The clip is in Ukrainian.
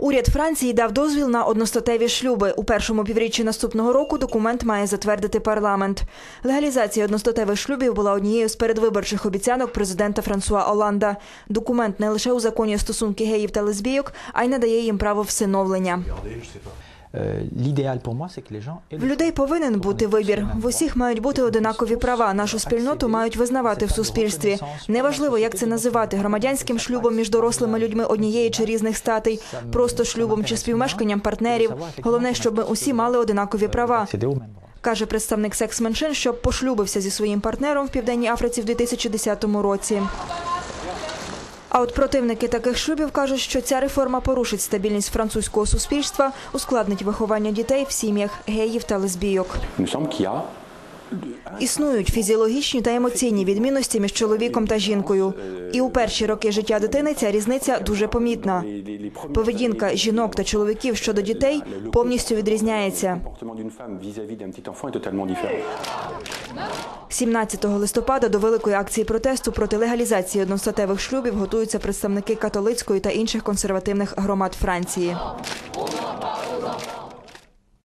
Уряд Франції дав дозвіл на одностатеві шлюби. У першому півріччі наступного року документ має затвердити парламент. Легалізація одностатевих шлюбів була однією з передвиборчих обіцянок президента Франсуа Оланда. Документ не лише узаконює стосунки геїв та лесбійок, а й надає їм право всиновлення. L'idéal pour moi, c'est que les gens В людей повинен бути вибір. В усіх мають бути одинакові права. Нашу спільноту мають визнавати в суспільстві. Неважливо, як це називати громадянським шлюбом між дорослими людьми однієї чи різних статей, просто шлюбом чи співмешканням партнерів. Головне, щоб ми усі мали одинакові права. каже представник секс-меншин, що пошлюбився зі своїм партнером в Південній Африці в 2010 році. А от противники таких шлюбів кажуть, що ця реформа порушить стабільність французького суспільства, ускладнить виховання дітей в сім'ях геїв та лесбійок. Існують фізіологічні та емоційні відмінності між чоловіком та жінкою. І у перші роки життя дитини ця різниця дуже помітна. Поведінка жінок та чоловіків щодо дітей повністю відрізняється. 17 листопада до великої акції протесту проти легалізації одностатевих шлюбів готуються представники католицької та інших консервативних громад Франції.